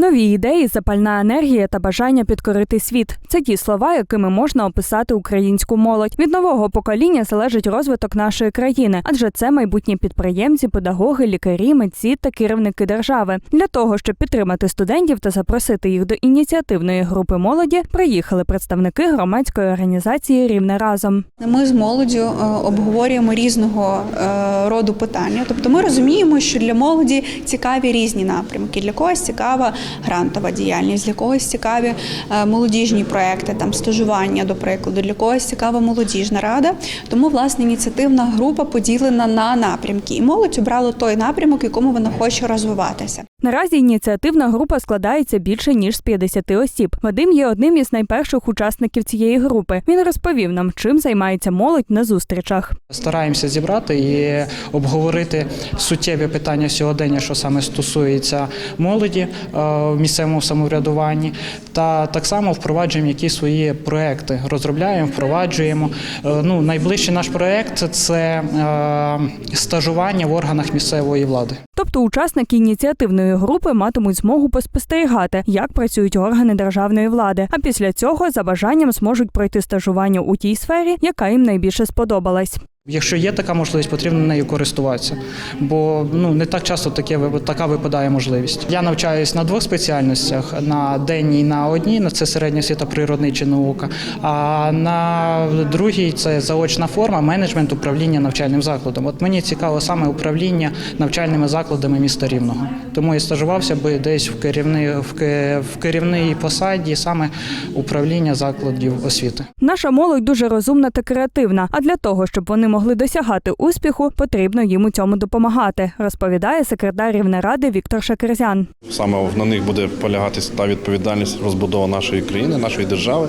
Нові ідеї, запальна енергія та бажання підкорити світ це ті слова, якими можна описати українську молодь. Від нового покоління залежить розвиток нашої країни, адже це майбутні підприємці, педагоги, лікарі, митці та керівники держави. Для того щоб підтримати студентів та запросити їх до ініціативної групи молоді, приїхали представники громадської організації Рівне разом. Ми з молоддю е, обговорюємо різного е, роду питання. Тобто ми розуміємо, що для молоді цікаві різні напрямки. Для когось цікава грантова діяльність, для когось цікаві е, молодіжні проекти, там стажування, до прикладу, для когось цікава молодіжна рада. Тому власне ініціативна група поділена на напрямки, і молодь обрала той напрямок, якому вона хоче розвиватися. Наразі ініціативна група складається більше ніж з 50 осіб. Вадим є одним із найперших учасників цієї групи. Він розповів нам, чим займається молодь на зустрічах. Стараємося зібрати і обговорити суттєві питання сьогодення, що саме стосується молоді е, в місцевому самоврядуванні, та так само впроваджуємо якісь свої проекти. Розробляємо, впроваджуємо. Е, Ну, найближчий наш проект це е, стажування в органах місцевої влади. Тобто учасники ініціативної групи матимуть змогу поспостерігати, як працюють органи державної влади. А після цього за бажанням зможуть пройти стажування у тій сфері, яка їм найбільше сподобалась. Якщо є така можливість, потрібно нею користуватися, бо ну не так часто таке така випадає можливість. Я навчаюсь на двох спеціальностях: на денній, на одній це середня освіта природнича наука. А на другій це заочна форма менеджмент управління навчальним закладом. От мені цікаво саме управління навчальними закладами міста Рівного. Тому я стажувався би десь в керівний в керівній посаді саме управління закладів освіти. Наша молодь дуже розумна та креативна. А для того, щоб вони могли досягати успіху, потрібно їм у цьому допомагати, розповідає секретар Рівнеради Віктор Шакерзян. Саме на них буде полягати та відповідальність розбудова нашої країни, нашої держави.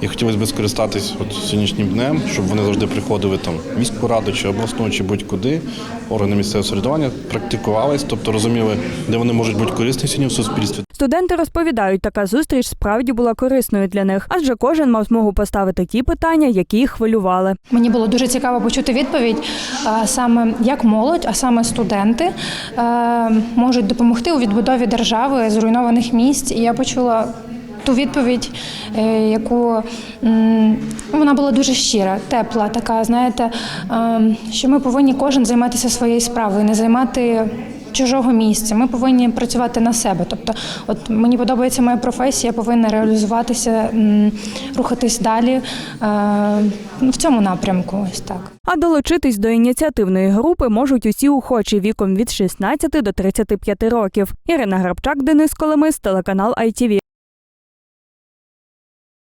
І хотілося б скористатись от сьогоднішнім днем, щоб вони завжди приходили там в міську раду чи обласну, чи будь-куди, органи місцевого самоврядування, практикувались, тобто розуміли, де вони можуть бути корисні сьогодні в суспільстві. Студенти розповідають, така зустріч справді була корисною для них, адже кожен мав змогу поставити ті питання, які їх хвилювали. Мені було дуже цікаво почути відповідь, саме як молодь, а саме студенти е, можуть допомогти у відбудові держави зруйнованих місць. І я почула ту відповідь, е, яку вона була дуже щира, тепла, така, знаєте, е, що ми повинні кожен займатися своєю справою, не займати. Чужого місця ми повинні працювати на себе. Тобто, от мені подобається моя професія, я повинна реалізуватися, рухатись далі е, в цьому напрямку. Ось так. А долучитись до ініціативної групи можуть усі охочі віком від 16 до 35 років. Ірина Грабчак, Денис Коломис, телеканал ITV.